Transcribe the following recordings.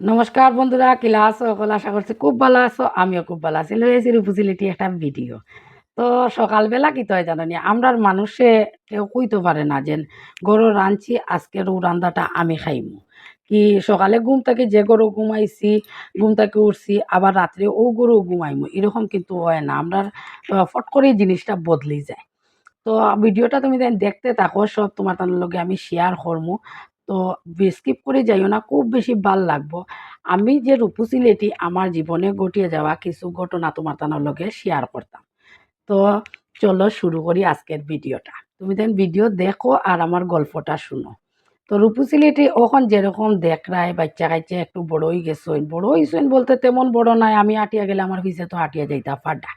নমস্কার বন্ধুরা, কিলা আছো? সকল আশা করছি খুব ভালো আছো? আমিও খুব ভালো আছি। লয়েছি রূপসিলিটি একটা ভিডিও তো সকালবেলা কি তো জানো নি? আমরা মানুষে কেউ কইতে পারে না যে গরু রাঁধছি আজকের রান্দাটা আমি খাইমু। কি সকালে ঘুম থেকে যে গরু ঘুমাইছি, ঘুম থেকে উঠছি, আবার রাত্রে ও গরু ঘুমাইমু। এরকম কিন্তু হয় না। আমরা ফট করে জিনিসটা বদলি যায়। তো ভিডিওটা তুমি দেখতে থাকো, সব তোমার তার লগে আমি শেয়ার করমু। তো স্কিপ করে যাইও না, খুব বেশি ভালো লাগবো। আমি যে রূপু সিলেটি আমার জীবনে ঘটিয়ে যাওয়া কিছু ঘটনা তোমার তার লগে শেয়ার করতাম। তো চলো শুরু করি আজকের ভিডিওটা। তুমি দেন ভিডিও দেখো আর আমার গল্পটা শুনো। তো রূপু সিলেটি ওখন যেরকম দেখরায়, বাচ্চা কাচ্চা একটু বড় হয়ে গেছেন বড় হয়েছেন বলতে তেমন বড় নাই, আমি হাঁটিয়া গেলে আমার পিছে তো হাঁটিয়া যাইতা ফাডা।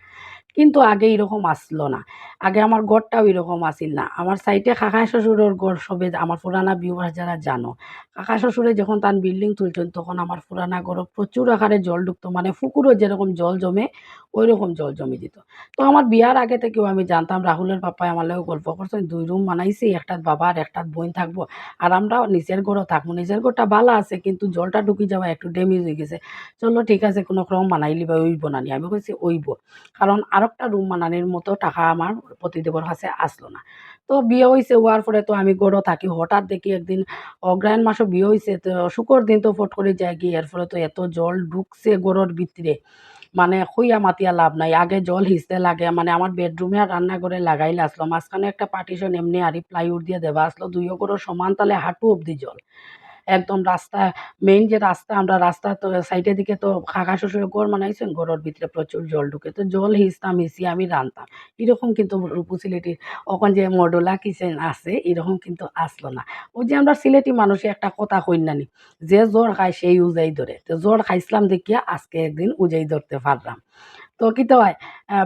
কিন্তু আগে এরকম আসলো না। আগে আমার ঘরটাও এরকম আসিল না। আমার সাইডে কাকা শ্বশুরের গড় সবে আমার পুরানা বিবাহ যারা জানো, কাকা শ্বশুরে যখন তার বিল্ডিং তুলছেন তখন আমার পুরানা গড় প্রচুর আকারে জল ঢুকতো মানে পুকুরও যেরকম জল জমে ওই রকম জল জমে যেত তো আমার বিয়ার আগে থেকেও আমি জানতাম, রাহুলের পাপায় আমার লোক গল্প করছেন, দুই রুম বানাইছি একটাত বাবার একটাত বোন থাকব, আর আমরা নিজের ঘরও থাকব। নিজের ঘরটা ভালো আছে, কিন্তু জলটা ঢুকি যাওয়া একটু ড্যামেজ হয়ে গেছে। চলো ঠিক আছে, কোনো ক্রম বানাইলি বা ওইব না। আমি কইছি, ওইব। কারণ আরেকটা রুম বানানোর মতো টাকা আমার প্রতিদেবর কাছে আসলো না। তো বিয়ে হয়েছে হওয়ার পরে তো আমি গড়ও থাকি, হঠাৎ দেখি একদিন অগ্রায়ণ মাসও বিয়ে হয়েছে তো শুকর দিন তো ফট করে যায় গিয়ে, এর ফলে তো এত জল ঢুকছে গড়ের ভিতরে। মানে খুইয়া মাতিয়া লাভ নাই, আগে জল হিসতে লাগে মানে আমার বেডরুমে আর রান্নাঘরে লাগাইলে আসলো, মাঝখানে একটা পার্টিশন এমনি আরি প্লাইউড দিয়ে দেওয়া আসলো, দুইও করে সমান তালে হাঁটু অবধি জল। একদম রাস্তা মেইন যে রাস্তা, আমরা রাস্তা তো সাইডের দিকে তো কাকা শ্বশুরের ঘর বানাইছেন, ঘরের ভিতরে প্রচুর জল ঢুকে তো জল হিসতাম হিসি আমি রানতাম এরকম কিন্তু রূপু সিলেটির ওখান যে মডুলা কিচেন আছে, এরকম কিন্তু আসলো না। ওই যে আমরা সিলেটি মানুষে একটা কথা কই নানি যে জ্বর খায় সেই উজাই ধরে। তো জ্বর খাইছিলাম দেখিয়া আজকে একদিন উজাই ধরতে পারলাম। তো কিতো হয়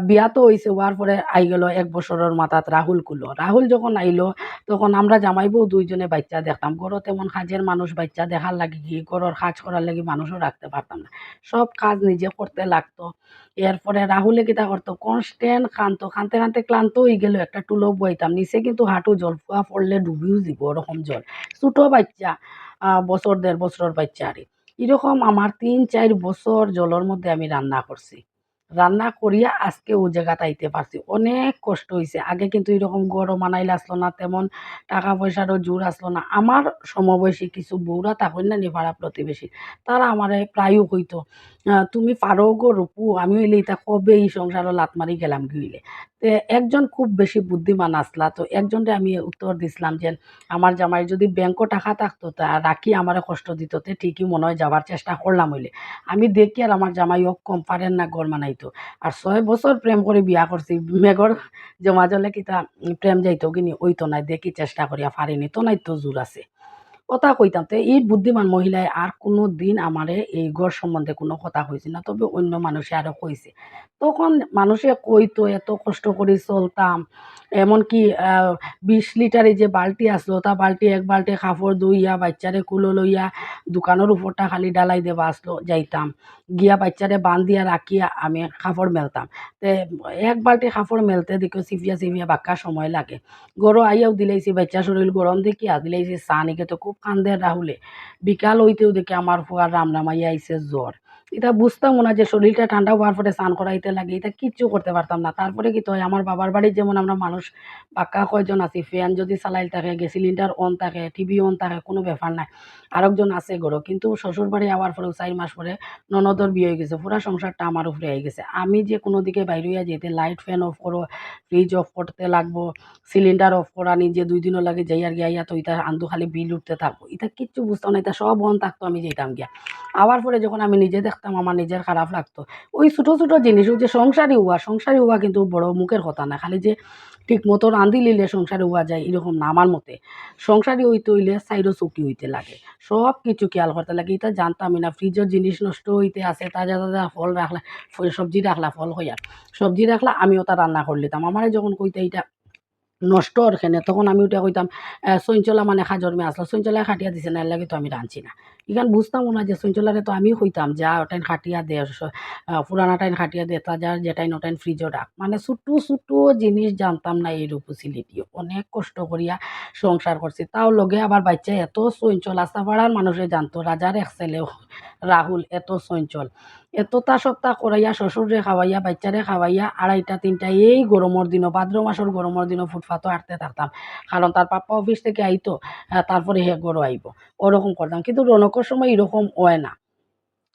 বিয়া তো হয়েছে হওয়ার পরে আই গেল এক বছরের মাথাত রাহুল কুলো। রাহুল যখন আইলো, তখন আমরা জামাই বউ দুইজনে বাচ্চা দেখতাম। গড়ও তেমন কাজের মানুষ বাচ্চা দেখার লাগে, কি গড়ের কাজ করার লাগে মানুষও রাখতে পারতাম না। সব কাজ নিজে করতে লাগতো। এরপরে রাহুলে কিতা করতো কনস্ট্যান্ট খানতো খানতে খানতে ক্লান্ত হয়ে গেল, একটা টুলো বইতাম। নিচে কিন্তু হাঁটু জল, ফুয়া পড়লে ডুবিও দিব ওরকম জল। ছোটো বাচ্চা বছর, দেড় বছরের বাচ্চা আরে। এরকম আমার তিন, চার বছর জলের মধ্যে আমি রান্না করছি। রান্না করিয়া আজকে ও জায়গাটা আইতে পারছি। অনেক কষ্ট হয়েছে আগে কিন্তু এরকম গরম মানাইলে আসলো না, তেমন টাকা পয়সারও জোর আসলো না। আমার সমবয়সী কিছু বউরা তখন না নিপাড়া প্রতিবেশী, তারা আমারে প্রায়ও কইতো তুমি পারো গো রূপু, আমি হইলে এটা কবে এই সংসারও লাত মারি গেলাম গিলে তে একজন খুব বেশি বুদ্ধিমান আসলা, তো একজনকে আমি উত্তর দিছিলাম যে, আমার জামাই যদি ব্যাংকও টাকা থাকতো, তা রাখি আমারে কষ্ট দিত ঠিকই মনে হয় যাবার চেষ্টা করলাম হইলে। আমি দেখি আর আমার জামাই ওক কম পারেন না গড় মানাইতো আর ছয় বছর প্রেম করে বিয়া করছি মেঘর জমা জলে কিতা প্রেম যাইতো কিনি ওই তো নাই, দেখি চেষ্টা করিয়া পারিনি তো নাই তো জোর আছে। কথা কইতাম তো, এই বুদ্ধিমান মহিলায় আর কোনো দিন আমারে এই গড় সম্বন্ধে কোনো কথা কইছে না, তবে অন্য মানুষে আরও কইছে তখন মানুষে কইতো এত কষ্ট করে চলতাম। এমনকি বিশ লিটারে যে বালতি আসলো, তা বালতি এক বালতি কাপড় ধুইয়া, বাচ্চারে কুলো লইয়া দোকানের উপরটা খালি ডালাই দেবা আসলো, যাইতাম। গিয়া বাচ্চারে বান দিয়া রাখিয়া আমি কাপড় মেলতাম। তে এক বালতি কাপড় মেলতে দেখো চিপিয়া চিপিয়া বাক্কা সময় লাগে। গরো আইয়াও দিলাইছি, বাচ্চা শরীর গরম দেখিয়া দিলাইছি চা নিকে তো খুব কান্দে রাহুলে। বিকাল হইতেও দেখি আমার ফুয়ার রাম রামাইয়া আইছে জ্বর। এটা বুঝতাম না যে শরীরটা ঠান্ডা হওয়ার পরে স্নান করাইতে লাগে, এটা কিচ্ছু করতে পারতাম না। তারপরে কি তো হয়, আমার বাবার বাড়ির যেমন আমরা মানুষ পাক্কা কয়জন আছি, ফ্যান যদি চালাইল থাকে, গ্যাস সিলিন্ডার অন থাকে টিভি অন থাকে, কোনো ব্যাপার নাই। আরেকজন আছে গরো কিন্তু শ্বশুর বাড়ি আওয়ার পরেও চার মাস পরে ননদর বিয়ে হয়ে গেছে, পুরা সংসারটা আমার উপরে হয়ে গেছে। আমি যে কোনো দিকে বাইরে হইয়া যেতে লাইট ফ্যান অফ করো ফ্রিজ অফ করতে লাগবো সিলিন্ডার অফ করা, নিজে দুই দিনও লাগে যাই আর গিয়া তো ইটা আন্দু খালি বিল উঠতে থাকব। এটা কিচ্ছু বুঝতাম না এটা সব অন থাকতো আমি যেতাম গিয়া। আওয়ার পরে যখন আমি নিজে দেখতাম আমার নিজের খারাপ লাগতো। ওই ছোটো ছোটো জিনিস ওই যে সংসারী হওয়া সংসারী হওয়া কিন্তু বড় মুখের কথা না খালি যে ঠিক মতো রাঁধি লিলে সংসারে হওয়া যায় এরকম না আমার মতে। সংসারী হইতে হইলে সাইডও চুকি হইতে লাগে। সব কিছু খেয়াল করতে লাগে এটা জানতামই না ফ্রিজের জিনিস নষ্ট হইতে আছে তাজা তাজা ফল রাখলা সবজি রাখলা ফল হইয়া। সবজি রাখলা আমি ওটা রান্না করে লিতাম। আমারে যখন কইতে এটা নষ্ট ওরখানে তখন আমি ওটা কইতাম আহ, চঞ্চলা মানে খাজর মে আসলো চঞ্চলা খাটিয়া দিছে না এর লাগে তো আমি রাঁধছি না। ইখান বুঝতাম না যে চঞ্চলারে তো আমি কইতাম যা ওটাইন খাটিয়া দে পুরানা টাইন খাটিয়া দে, তা তাজা যেটাইন ওটাইন ফ্রিজও রাখ। মানে ছোটো ছোটো জিনিস জানতাম না এই রূপসিলিটি অনেক কষ্ট করিয়া সংসার করছি। তাও লগে আবার বাচ্চা, এত সঞ্চল আস্তা পাড়ার মানুষে জানতো, রাজার এক ছেলে রাহুল, এত চঞ্চল এতটা সপ্তাহ করাইয়া শ্বশুরে খাওয়াইয়া, বাচ্চারে খাওয়াইয়া, আড়াইটা, তিনটা, এই গরমের দিনও, ভাদ্র মাসের গরমের দিনও ফুটপাতও আটতে থাকতাম। কারণ তার পাপ্পা অফিস থেকে আইতো তারপরে হে গরো আইব। ওরকম করতাম। কিন্তু রনকের সময় এরকম হয় না।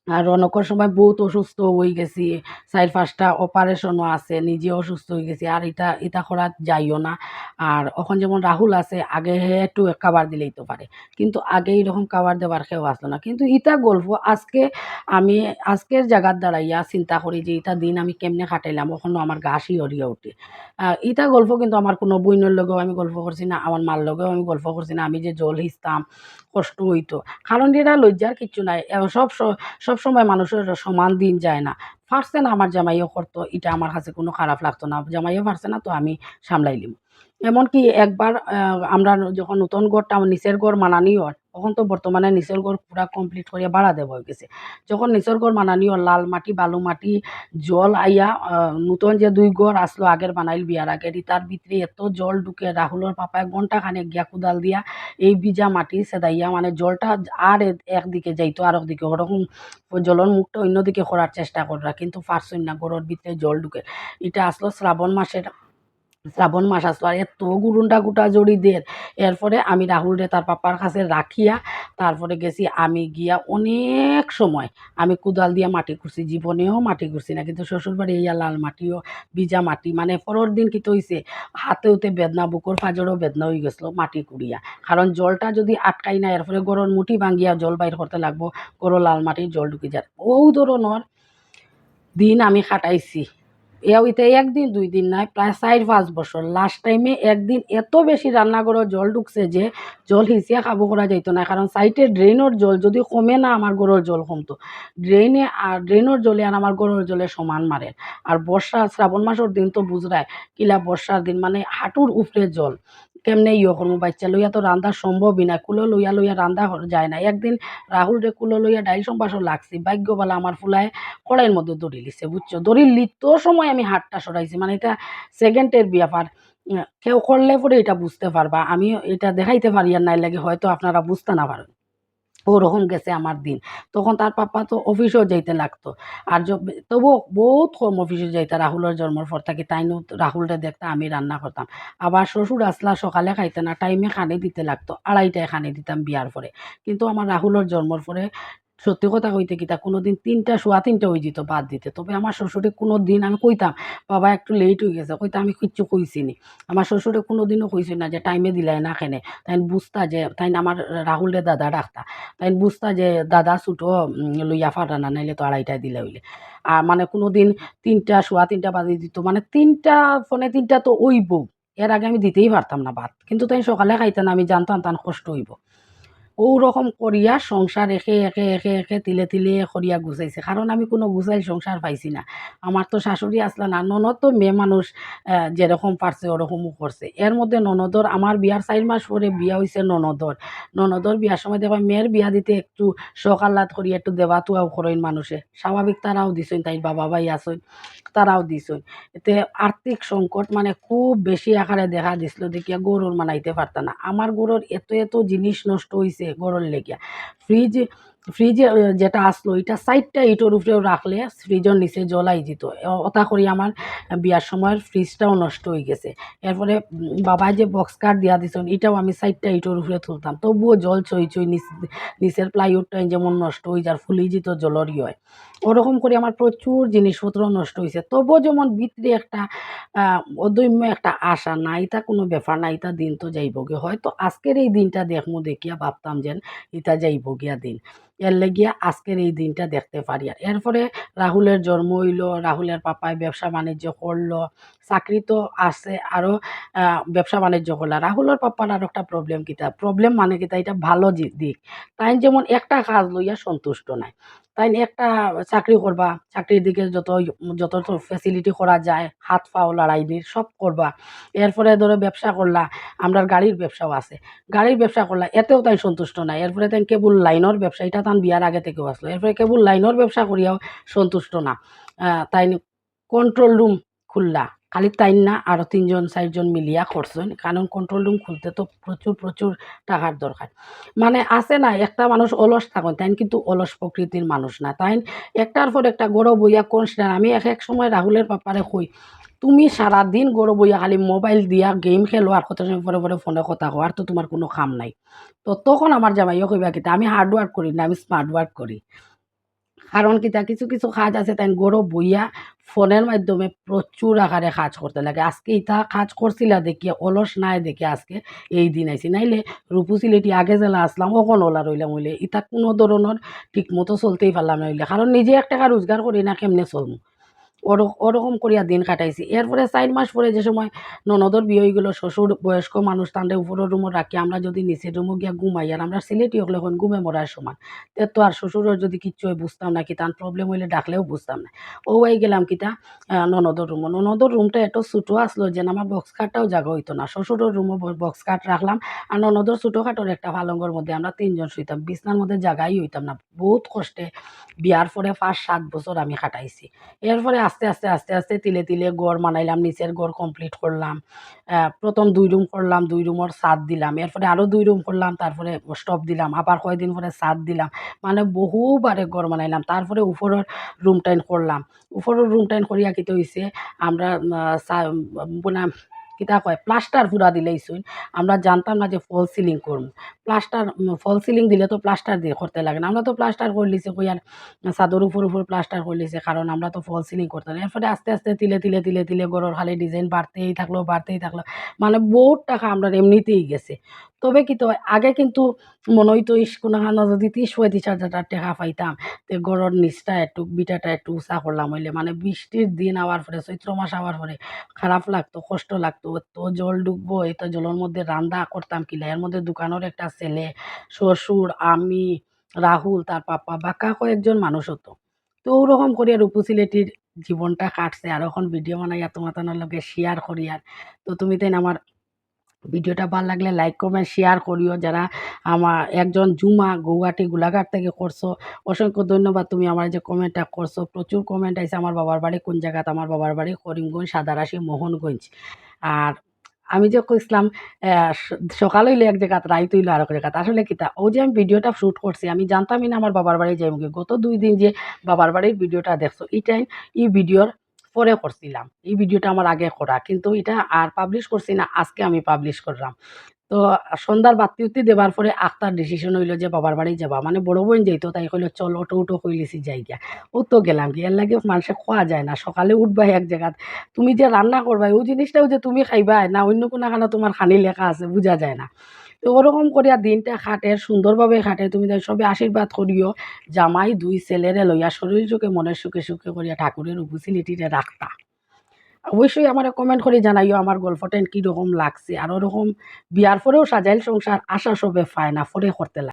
আর রনকের সময় বহুত অসুস্থ হয়ে গেছি, চার পাঁচটা অপারেশনও আছে, নিজে অসুস্থ হয়ে গেছি, আর এটা এটা করা যাইও না। আর এখন যেমন রাহুল আছে, আগে একটু কাবার দিলেই তো পারে। কিন্তু আগে এরকম কাবার দেবার কেউ আসলো না। কিন্তু ইটা গল্প, আজকে আমি, আজকের জায়গার দাঁড়াইয়া চিন্তা করি যে এটা দিন আমি কেমনে কাটাইলাম, ওখানে আমার গা শিহরিয়া উঠে। ইটা গল্প কিন্তু আমার কোনো বইনের লগেও আমি গল্প করছি না, আমার মার লগেও আমি গল্প করছি না। আমি যে জল হিসতাম কষ্ট হইতো। কারণ এরা লজ্জার কিচ্ছু নাই। সব সব সময় মানুষের সমান দিন যায় না। পারছে না আমার জামাইও করতো, এটা আমার কাছে কোনো খারাপ লাগতো না। জামাইও পারছে না তো আমি সামলাইলিম এমনকি একবার আমরা যখন নতুন ঘরটা, নিচের ঘর মানানি হয় তখন তো বর্তমানে নিচের গড় পুরা কমপ্লিট করে বাড়া দেওয়া হয়ে গেছে। যখন নিচের গড় মানানি লাল মাটি, বালু মাটি, জল আইয়া নতুন যে দুই গড় আসলো আগের বানাইল বিয়ার আগের তার ভিতরে এত জল ঢুকে রাহুলের পাপায় ঘণ্টা খানে গিয়া কুদাল দিয়া, এই ভিজা মাটি সেদাইয়া মানে জলটা আর একদিকে যাইতো আর একদিকে ওরকম জলের মুখটা অন্যদিকে করার চেষ্টা করা কিন্তু পারছই না গরুর ভিতরে জল ঢুকে। এটা আসলো শ্রাবণ মাসের শ্রাবণ মাস আসলো আর এত গুরুন্ডা গুটা জড়ি দের এরপরে আমি রাহুল রে তার পাপার কাছে রাখিয়া তারপরে গেছি আমি গিয়া অনেক সময় আমি কুদাল দিয়া মাটি করছি জীবনেও মাটি করছি না, কিন্তু শ্বশুরবাড়ি ইয়া লাল মাটিও, ভিজা মাটি মানে পরের দিন কি হইছে হাতেওতে বেদনা, বুকুর ফাজরও বেদনা হয়ে গেছিল মাটি কুড়িয়া কারণ জলটা যদি আটকাই না, এরপরে গরুর মুঠি ভাঙ্গিয়া জল বাইর করতে লাগবো গরু লাল মাটির জল ঢুকে যায় ও ধরনের দিন আমি খাটাইছি। ইতে একদিন, দুই দিন নাই, প্রায় চার, পাঁচ বছর। লাস্ট টাইমে একদিন এত বেশি রান্নাঘরও জল ঢুকছে যে জল হিসিয়া খাব করা যাইতো না, কারণ সাইটে ড্রেনের জল যদি কমে না আমার গরুর জল কমতো। ড্রেনে আর ড্রেনের জলে আর আমার গরুর জলে সমান মারে আর বর্ষা শ্রাবণ মাসের দিন তো বুঝরায় কিলা বর্ষার দিন মানে হাঁটুর উপরে জল। কেমনে ইয়ে করব? বাচ্চা লইয়া তো রান্ধা সম্ভবই না। কুলো লইয়া লইয়া রান্ধা যায় না। একদিন রাহুল রে কুলো লইয়া ডাইল সম্পাসও লাগছি। ভাগ্যবালা আমার ফুলায় কড়াইয়ের মধ্যে দড়ি লিছে, বুঝছ? দড়ি লিত সময় আমি হাতটা সরাইছি। মানে এটা সেকেন্ডের ব্যাপার। কেউ করলে পরে এটা বুঝতে পারবা। আমি এটা দেখাইতে পারি আর নাই লাগে, হয়তো আপনারা বুঝতে না পারেন। ওরকম গেছে আমার দিন। তখন তার পাপা তো অফিসেও যাইতে লাগতো। আর তবু তবুও বহুত কম অফিসে যাইতে রাহুলের জন্মর পর থাকি তাই রাহুলটা দেখতে, আমি রান্না করতাম আবার শ্বশুর আসলা সকালে খাইতে না টাইমে খানে দিতে লাগতো আড়াইটায় খানে দিতাম বিয়ার পরে কিন্তু আমার রাহুলের জন্মর পরে সত্যি কথা কইতে কি, তা কোনো দিন তিনটা সোয়া তিনটা হয়ে যেত বাদ দিতে। তবে আমার শ্বশুরে কোনো দিন আমি কইতাম, বাবা, একটু লেট হয়ে গেছে। কইতা আমি কিচ্ছু কইছি নি। আমার শ্বশুরে কোনো দিনও কইছি না যে টাইমে দিলাই না খেনে তাই বুঝতা যে তাই আমার রাহুলের দাদা ডাকতা তাই বুঝতা যে, দাদা ছুটো লইয়া ফাটা না, নাইলে তো আড়াইটায় দিলে হইলে। আর মানে কোনো দিন তিনটা সোয়া তিনটা বাজে দিত মানে তিনটা, ফোনে তিনটা তো ওইব এর আগে আমি দিতেই পারতাম না ভাত কিন্তু তাই সকালে খাইতাম আমি জানতাম তান কষ্ট হইব। ওরকম করিয়া সংসার একে একে একে একে তিলে তিলে করিয়া গুছাইছে কারণ আমি কোনো গুছাই সংসার পাইছি না। আমার তো শাশুড়ি আসলা না ননদ তো মেয়ে মানুষ যেরকম পারছে ওরকমও করছে এর মধ্যে ননদর আমার বিয়ার চার মাস পরে বিয়া হয়েছে ননদর ননদর বিয়ার সময় দেখবা মেয়ের বিয়া দিতে একটু সকালাত করি একটু দেবা তুয়াও করেন মানুষে। স্বাভাবিক তারাও দিছেন তাই বাবা ভাই আসেন তারাও দিছেন। এতে আর্থিক সংকট মানে খুব বেশি আকারে দেখা দিছিল, দেখিয়া গরুর মানাইতে পারতাম না। আমার গরুর এত এত জিনিস নষ্ট হয়েছে গরুর লেগিয়া ফ্রিজ ফ্রিজে যেটা আসলো, এটা সাইডটা ইটোর উপরেও রাখলে ফ্রিজের নিচে জলাই এ- ওটা করি আমার বিয়ার সময়ের ফ্রিজটাও নষ্ট হয়ে গেছে। এরপরে বাবা যে বক্স কার্ড দিয়া দিছেন, এটাও আমি সাইডটা ইটোর উপরে তুলতাম। তবুও জল চই নিচ, নিচের প্লাইউডটা যেমন নষ্ট হয়ে যার ফুলি যেত জলরই হয়। ওরকম করে আমার প্রচুর জিনিসপত্র নষ্ট হয়েছে। তবুও যেমন ভিতরে একটা অদম্য একটা আশা না এটা কোনো ব্যাপার না এটা দিন তো যাইব গিয়া হয়তো আজকের এই দিনটা দেখমু, দেখিয়া ভাবতাম যেন এটা যাইব গিয়া দিন। এর লেগিয়া আজকের এই দিনটা দেখতে পারি আর। এরপরে রাহুলের জন্ম হইল, রাহুলের পাপায় ব্যবসা বাণিজ্য করল, চাকরি তো আছে আরও ব্যবসা বাণিজ্য করল। রাহুলের পাপার আরও একটা প্রবলেম কিতা প্রবলেম মানে কিতা এটা ভালো দিক। তাই যেমন একটা কাজ লইয়া সন্তুষ্ট নাই। তাই একটা চাকরি করবা, চাকরির দিকে যত যত ফেসিলিটি করা যায়, হাত পাও লড়াইনির সব করবা। এরপরে ধরো ব্যবসা করলা আমরা গাড়ির ব্যবসাও আছে। গাড়ির ব্যবসা করলা, এতেও তাই সন্তুষ্ট নাই। এরপরে তাই কেবল লাইনের ব্যবসা, এটা তান বিয়ার আগে থেকেও আসলো। এরপরে কেবল লাইনের ব্যবসা করিয়াও সন্তুষ্ট না। তাই কন্ট্রোল রুম খুললা। খালি তাইন না আরও তিনজন, চারজন মিলিয়া করছেন। কারণ কন্ট্রোল রুম খুলতে তো প্রচুর প্রচুর টাকার দরকার। মানে আছে না, একটা মানুষ অলস থাকেন, তাই কিন্তু অলস প্রকৃতির মানুষ না, তাই একটার পর একটা গড় বইয়া কনস্ট্যান্ট আমি এক এক সময় রাহুলের ব্যাপারে কই, তুমি সারাদিন গড় বইয়া খালি মোবাইল দিয়া গেম খেলো আর কত সময় পরে পরে ফোনে কথা কো আর তো তোমার কোনো কাম নাই। তো তখন আমার জামাইও কইবা কিতা, আমি হার্ড ওয়ার্ক করি না, আমি স্মার্ট ওয়ার্ক করি। কারণ কিতা কিছু কিছু কাজ আছে তাই গরু বইয়া ফোনের মাধ্যমে প্রচুর আকারে কাজ করতে লাগে। আজকে ইতা কাজ করছিলা দেখিয়ে অলস নাই দেখে আজকে, এই দিন আইসি নাইলে রূপু সিলেটি আগে জেলা আসলাম অকন ওলা রইলাম হইলে ইতা কোনো ধরনের ঠিক মতো চলতেই পারলাম না হইলে কারণ নিজে এক টাকা রোজগার করি না কেমনে চলমু? ওরকম করিয়া দিন কাটাইছি। এরপরে চার মাস পরে যে সময় ননদর বিয়ে হয়ে গেলো, শ্বশুর বয়স্ক মানুষ তান্ডে উপরের রুমও রাখি আমরা যদি নিচের রুমও গিয়া ঘুমাই আর আমরা সিলেটি হলে এখন ঘুমে মরার সমান, তে তো আর শ্বশুরের যদি কিচ্ছু বুঝতাম না কি, তার প্রবলেম হইলে ডাকলেও বুঝতাম না। ও হয়ে গেলাম কিতা ননদর রুমও ননদর রুমটা এত ছোটো আসলো যে আমার বক্স কাটটাও জায়গা হইতো না। শ্বশুরের রুমও বক্স কাট রাখলাম আর ননদর ছোটো খাটোর একটা পালঙ্গর মধ্যে আমরা তিনজন শুইতাম। বিছনার মধ্যে জায়গাই হইতাম না। বহুত কষ্টে বিয়ার পরে পাঁচ সাত বছর আমি কাটাইছি। এরপরে আস্তে আস্তে আস্তে আস্তে তিলে তিলে গড় বানাইলাম, নিচের গড় কমপ্লিট করলাম। প্রথম দুই রুম করলাম, দুই রুমের সাত দিলাম। এরপরে আরও দুই রুম করলাম, তারপরে স্টপ দিলাম। আবার কয়েকদিন পরে সাত দিলাম। মানে বহুবারে গড় বানাইলাম। তারপরে উপরের রুম টাইন করলাম। উপরের রুম টাইন করিয়া কিতে হয়েছে আমরা মানে কিতা কয় প্লাস্টার পুরা দিলেইছুন আমরা জানতাম না যে ফল সিলিং করব। প্লাস্টার ফল সিলিং দিলে তো প্লাস্টার দিয়ে করতে লাগে না। আমরা তো প্লাস্টার করে লিছি কই আর, চাদর উপর উপর প্লাস্টার করে লিছে কারণ আমরা তো ফল সিলিং করতে না। এরপরে আস্তে আস্তে তিলে তিলে তিলে তিলে গড়ের খালি ডিজাইন বাড়তেই থাকল বাড়তেই থাকল। মানে বহুত টাকা আমরা এমনিতেই গেছে। তবে কি তো, আগে কিন্তু মনে হইতো, ইস, কোনোখানো যদি ত্রিশ পঁয়ত্রিশ হাজার টাকা পাইতাম, তে গড়ের নিচটা একটু, বিটাটা একটু উঁচা করলাম হইলে। মানে বৃষ্টির দিন আওয়ার পরে, চৈত্র মাস আওয়ার পরে, খারাপ লাগতো, কষ্ট লাগতো। তো জল ডুববো এই তো জলের মধ্যে রান্না করতাম কিলা এর মধ্যে দোকানের একটা ছেলে, শ্বশুর, আমি, রাহুল, তার পাপা বাকা কয়েকজন মানুষ হতো। তো ওরকম করিয়া রূপু সিলেটির জীবনটা কাটছে। আর এখন ভিডিও বানাইয়া তোমার তোমার লগে শেয়ার করি আর। তো তুমি তাই আমার ভিডিওটা ভালো লাগলে লাইক কমেন্ট শেয়ার করিও। যারা আমার একজন জুমা গৌহাটি গোলাঘাট থেকে করছ, অসংখ্য ধন্যবাদ তুমি আমার যে কমেন্টটা করছ। প্রচুর কমেন্ট আছে আমার বাবার বাড়ি, কোন জায়গাতে? আমার বাবার বাড়ি করিমগঞ্জ, সাদারাশি, মোহনগঞ্জ। আর আমি যে কইছিলাম সকাল হইলে এক জায়গাত, রাইত হইলে আর এক জায়গাত। আসলে কিতা ও যে আমি ভিডিওটা শ্যুট করছি, আমি জানতামই না আমার বাবার বাড়ি যাইব গত দুই দিন যে বাবার বাড়ির ভিডিওটা দেখছ এটাই এই ভিডিওর পরে করছিলাম। এই ভিডিওটা আমার আগে করা, কিন্তু এটা আর পাবলিশ করছি না, আজকে আমি পাবলিশ করলাম। তো সন্ধ্যার বাতি উত্তি দেবার পরে আখতার ডিসিশন হইল যে বাবার বাড়ি যাবা। মানে বড় বোন যাইতো তাই কইলো, চল অটো উটো কইলেছি যাই গিয়া ও তো গেলাম গিয়ে। লাগে মানুষে খোয়া যায় না। সকালে উঠবা এক জায়গাত। তুমি যে রান্না করবা ওই জিনিসটাও যে তুমি খাইবা না অন্য কোনো খানা তোমার খানি লেখা আছে, বোঝা যায় না। তো ওরকম করিয়া দিনটা খাটে, সুন্দরভাবে খাটে। তুমি তাই সবে আশীর্বাদ করিও, জামাই দুই ছেলেরে লইয়া শরীর সুখে, মনের সুখে সুখে করিয়া ঠাকুরের উপসিলিটিতে রাখতা। অবশ্যই আমার কমেন্ট করে জানাইও আমার গল্পটা কীরকম লাগছে। আর ওরকম বিয়ার পরেও সাজাইল সংসার আশা সবে ফায়না ফরে করতে লাগে।